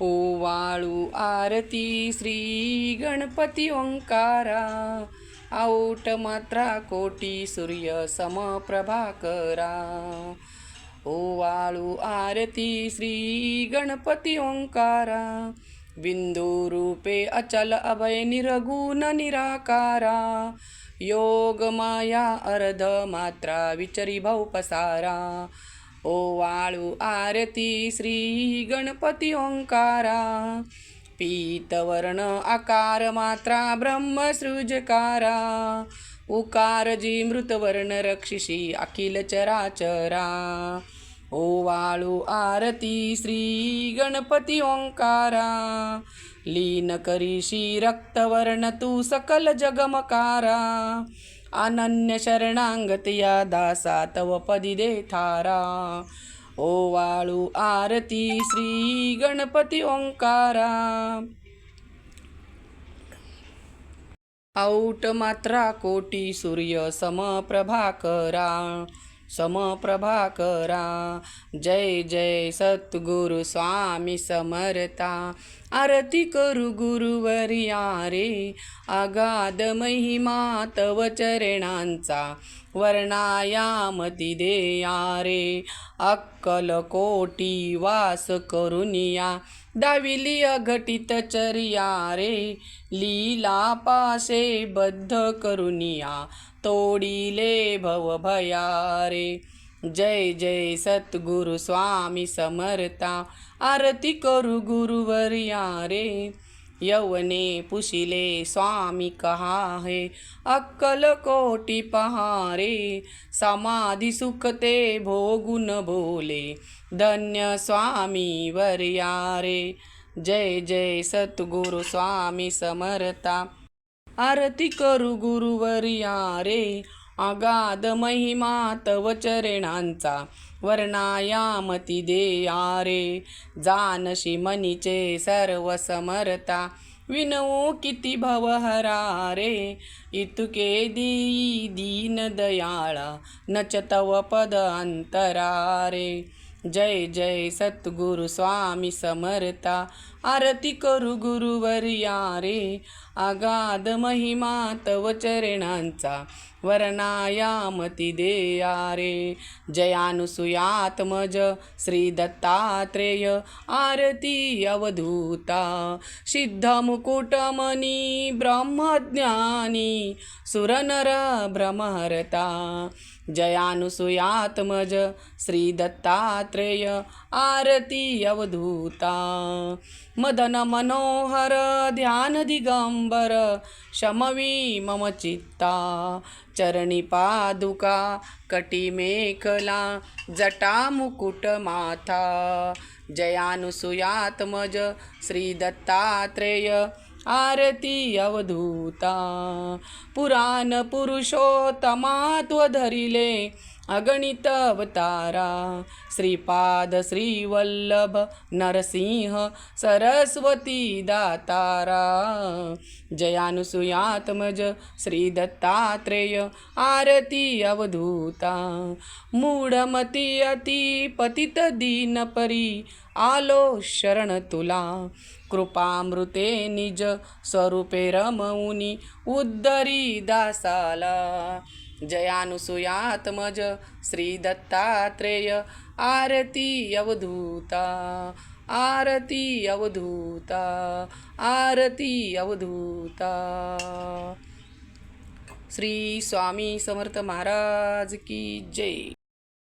ओवाळू आरती श्री गणपती ओंकारा आऊट मात्रा कोटी सूर्य समप्रभाकरा ओवाळू आरती श्री गणपती ओंकारा बिंदू रूपे अचल अभय निरगुण निराकारा योग माया अर्ध मात्रा विचरी भाऊ पसारा ओवाळू आरती श्री गणपती ओंकारा. पीतवर्ण आकार मात्रा ब्रह्मसृजकारा उकार जी मृतवर्ण रक्षिषी अखिल चराचरा. ओवाळू आरती श्री गणपती ओंकारा. लीन करीशी रक्तवर्ण तू सकल जगमकारा. अनन्य शरणांगत या दासा तव पदी दे थारा ओवाळू आरती श्री गणपती ओंकारा। औट मात्रा कोटी सूर्य समप्रभाकरा समप्रभाकरा जय जय सद्गुरु स्वामी समर्था। आरती करू गुरुवर्या रे अगाध महिमा तव चरणांचा वर्णायामती देया रे अक्कलकोटी वास करुनिया दाविली अघटित चर्या रे लीला पासे बद्ध करुनिया तोडिले भव भया रे जय जय सद्गुरु स्वामी समर्था आरती करू गुरुवर्या रे। यवने पुशिले स्वामी कहा है अक्कल कोटी पहारे। समाधी सुखते भोगुन बोले धन्य स्वामी वर्या रे। जय जय सद्गुरु स्वामी समर्था आरती करू गुरुवर्या रे। आगाद महिमा तव चरणांचा वर्णायामती देया रे. जानशी मनीचे सर्व समरता विनवो किती भवहरा रे. इतुके देई दीन दयाळा नच तव पद अंतरा रे. जय जय सद्गुरु स्वामी समर्था आरती करू गुरुवर्या रे. अगाध महिमा तव चरणांचा वर्णायामती देया रे जयानुसुयात्मज श्री दत्तात्रेय आरती अवधूता. सिद्ध मुकुटमनी ब्रह्मज्ञानी सुरनर भ्रमहरता जयानुसुयात्मज श्री दत्तात्रेय आरती अवधूता. मदन मनोहर ध्यान दिगंबर शमवी मम चित्ता चरणी पादुका कटिमेखला जटा मुकुट माथा जयानुसुयात्मज श्री दत्तात्रेय आरती अवधूता पुराण पुरुषोत्तमा धरिले अगणित अवतारा श्रीपाद श्रीवल्लभ नरसिंह सरस्वती दातारा जयानुसुयात्मज श्री दत्तात्रेय आरती अवधूता मूढमती अति पतित दीनपरी आलो शरण तुला कृपामृते निज स्वरूपे रमऊनी उद्धरी दासाला जयानुसुयात्मज श्री दत्तात्रेय आरती अवधूता आरती अवधूता आरती अवधूता। श्री स्वामी समर्थ महाराज की जय।